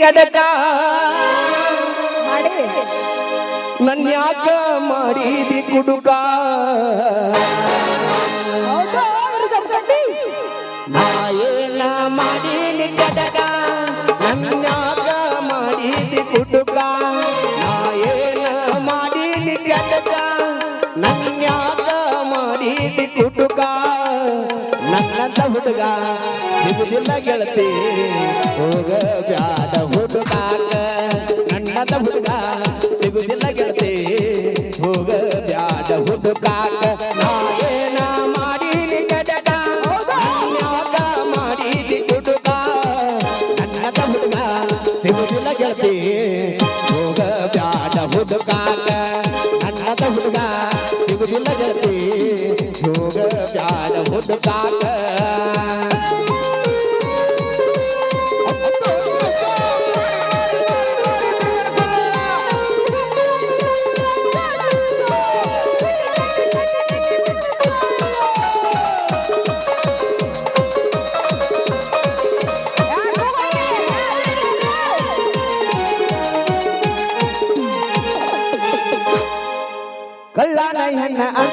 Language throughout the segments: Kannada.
ಕೆಡಕ. ಮಾಡಿ. ನನ್ ಯಾಕ ಮಾಡಿದಿ ಕುಡುಕ? ನಾಯೇನ ಅವ್ರು ಕಡಕ ನಾ ಏನ ಮಾಡೀನಿ ಕೆಡಕ? ನನ್ ಯಾಕ ಮಾಡಿದಿ ಕುಡುಕ? ನಾಯೇನ ಮಾಡಿ ಕಡಕ ಕೆಡಕ? ನನ್ ಯಾಕ ಮಾಡಿದಿ ಕುಡುಕ? ನನ್ನ ಹುಡುಗ. ಸಿಗುದಿಲ್ಲ ಗೆಳತಿ. ಹೋಗ ಬ್ಯಾಡ ಹುಡುಗಾಕ ನನ್ನದ ಹುಡುಗ ಸಿಗುದಿಲ್ಲ ಗೆಳತಿ. ಹೋಗ ಬ್ಯಾಡ ಹುಡುಗಾಕ ನಾ ಏನ ಮಾಡೀನಿ ಕೆಡಕ ಯಾಕ ಮಾಡಿದಿ ಕುಡುಕ ನನ್ನದ ಹುಡುಗ ಸಿಗುದಿಲ್ಲ ಗೆಳತಿ. ಹೋಗ ಬ್ಯಾಡ ನನ್ನದ ಹುಡುಗ ಸಿಗುದಿಲ್ಲ ಗೆಳತಿ. ಹೋಗ ಬ್ಯಾಡ ಹುಡುಗಾಕ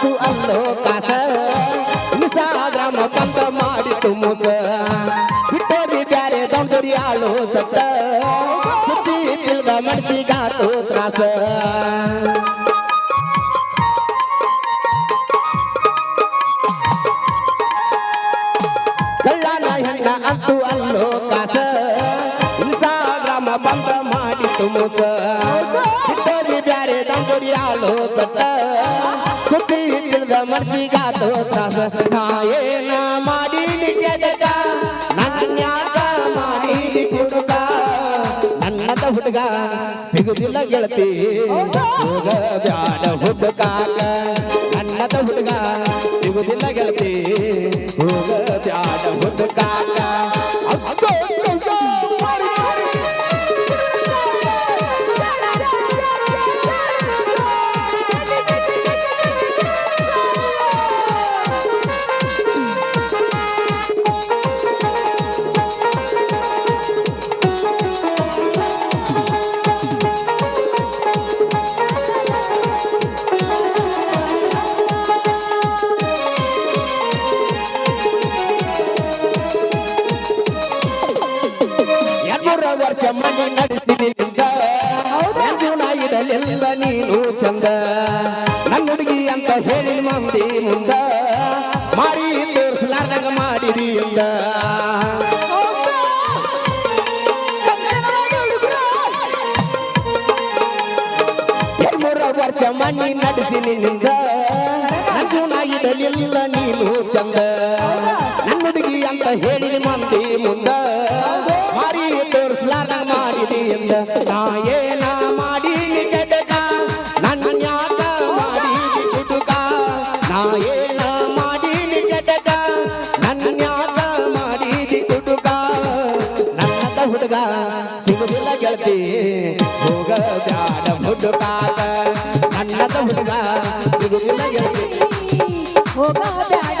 ಹೆಣ್ಣ ಅಲ್ಲೋ ಕಾಸ ಇನ್ಸ್ಟಾಗ್ರಾಮ ಬಂದ ಮಾಡಿತು ಮೋಸ. ಬಿಟ್ಟೋದಿ ಬ್ಯಾರೆ ದೊಡ್ಡಿ ಆಳು ಸತ್ತ. ಸುದ್ದಿ ತಿಳಿದ ಮನಸ್ಸಿಗಾತು ತ್ರಾಸ ಕಳ್ಳನ ಹೆಣ್ಣ ಅಂತೂ ಅಲ್ಲೋ ಕಾಸ ಇನ್ಸ್ಟಾಗ್ರಾಮ ಬಂದ ಮಾಡಿತು ಮೋಸ. ಏನ ಮಾಡೀನಿ ಕೆಡಕ ನನ್ನ ಯಾಕ ಮಾಡಿದಿ ಕುಡುಕ ನನ್ನದ ಹುಡುಗ ಸಿಗುದಿಲ್ಲ ಗೆಳತಿ. ಹೋಗ ಬ್ಯಾಡ ಹುಡುಕಾಕ ನನ್ನದ ಹುಡುಗ ಎರಡ್ಮೂರು ವರ್ಷ ಮನೆ ನಡೆಸಿದಿ ಎಂದು ನಾ ಇಡಲಿಲ್ಲ ನೀನು ಚಂದ. ನನ್ನ ಹುಡುಗಿ ಅಂತ ಹೇಳಿ ಮಂದಿ ಮುಂದ ಮಾರಿ ತೋರಿಸಲಾರ್ದಂಗ ಮಾಡಿದಿ ಎಂದ ವರ್ಷ ಮನೆ ನಡೆಸಿ ನಿನ್ನಿಂದ ನಂದು ನಾ ಇಡಲಿಲ್ಲ ನೀನು ಚಂದ. ನನ್ನ ಹುಡುಗಿ ಅಂತ ಹೇಳಿ ಮಂದಿ ಮುಂದ ನಾ ಏನ ಮಾಡಿ ಕೆಡಕ ನನ್ನ ಯಾಕ ಮಾಡಿದಿ ಕುಟುಕ. ನಾ ಏನ ಮಾಡಿ ಕೆಡಕ ನನ್ನ ಹುಡುಗ ಹುಡುಗ ಹೋಗ ಬ್ಯಾಡ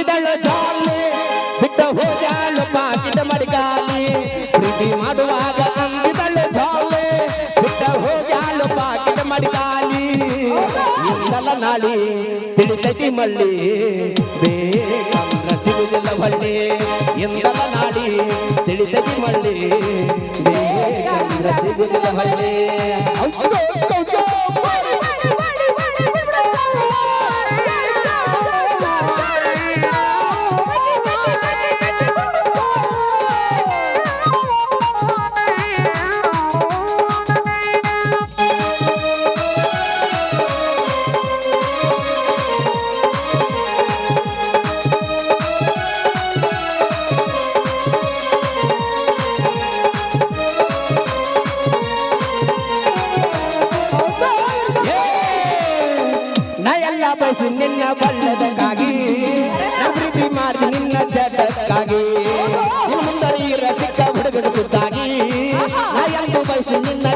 ಹೋಗ್ಯಾಳು ಪಾಕಿಟ ಮಡಿಗಾಲಿ, ಪ್ರೀತಿ ಮಾಡುವಾಗ ಅಂದಿದಳು ಜಾಲಿ. ಬಿಟ್ಟ ಹೋಗ್ಯಾಳು ಪಾಕಿಟ ಮಡಿಗಾಲಿ ಇಂದಲ ನಾಳಿ ತಿಳಿತೈತಿ ಮಳ್ಳಿ ಬೇಕಂದ್ರ ಸಿಗುದಿಲ್ಲ ಹೊಳ್ಳಿ ಎಂದಲ ನಾಡಿ ತಿಳಿತೈತಿ ಮಳ್ಳಿ ಬೇಕಂದ್ರ ಸಿಗುದಿಲ್ಲ ಹೊಳ್ಳಿ ಬಯಸಿ ನಿನ್ನ ಬಲ್ಲದಕ್ಕಾಗಿ. ಪ್ರೀತಿ ಮಾಡಿ ನಿನ್ನ ಜಗಕ್ಕಾಗಿ. ನಿನ್ನ ಚಿಕ್ಕ ಹುಡುಗದ ಸುತ್ತಾಗಿ. ನಾ ಎಂದು ಬಯಸಿ ನಿನ್ನ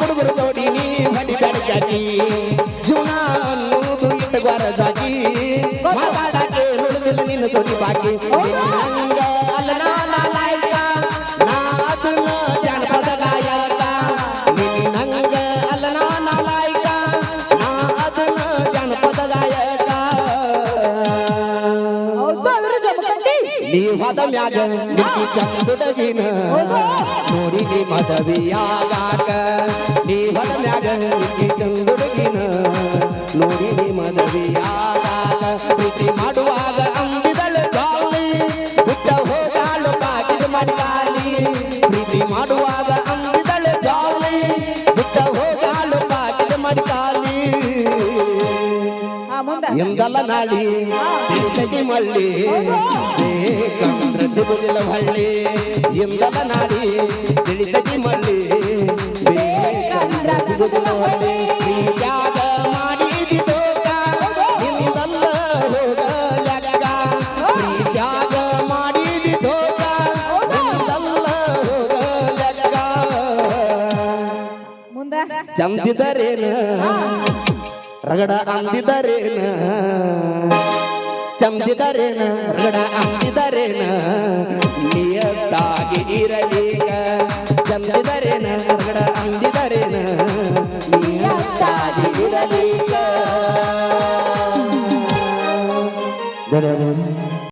ಹುಡುಗರು ಜೋಡಿ ನೀ ಜೀವನ ಅನ್ನೋದು ಇಟ್ಟು ನಿಕ್ಕಿ ಚಂದುಡಗಿನ ನೋಡಿ ನೀ ಮದವಿಯಾಗಾಕ. ನೀ ಹೊಲ ಮ್ಯಾಗ ಚಂದುಡಗಿನ. ನೋಡಿ ನೀ ಮದವಿಯಾಗಾಕ. ಪ್ರೀತಿ ಮಾಡುವಾಗ ಅಂದಿದಳು ಜಾಲಿ ಹುಟ್ಟ ಹೋಗಾಳು ಬಾಗಿಲು ಮಡ್ಗಾಲಿ ಪ್ರೀತಿ ಮಾಡುವಾಗ ಅಂದಿದಳು ಜಾಲಿ ಹುಟ್ಟ ಹೋಗಾಳು ಹಾ ಮುಂದ. ಎಂದಲ್ಲ ನಾಳಿ ತಿರುಪತಿ ಬೇಕಂದ್ರ ಸಿಗುದಿಲ್ಲ ಹಳ್ಳಿ ಎಂದಲ್ಲ ನಾಡಿ ತಿಳಿತತಿ ಮಳ್ಳಿ ಸಿಗುದಿಲ್ಲ ಹಳ್ಳಿ ನಿಂದಲ್ಲ ನಿಂದಲ್ಲ ಮುಂದ ಚಂದಿದರೇನ ರಗಡ ಅಂದಿದರೇನ? ಚಂದಿದರೇನ ರಗಡ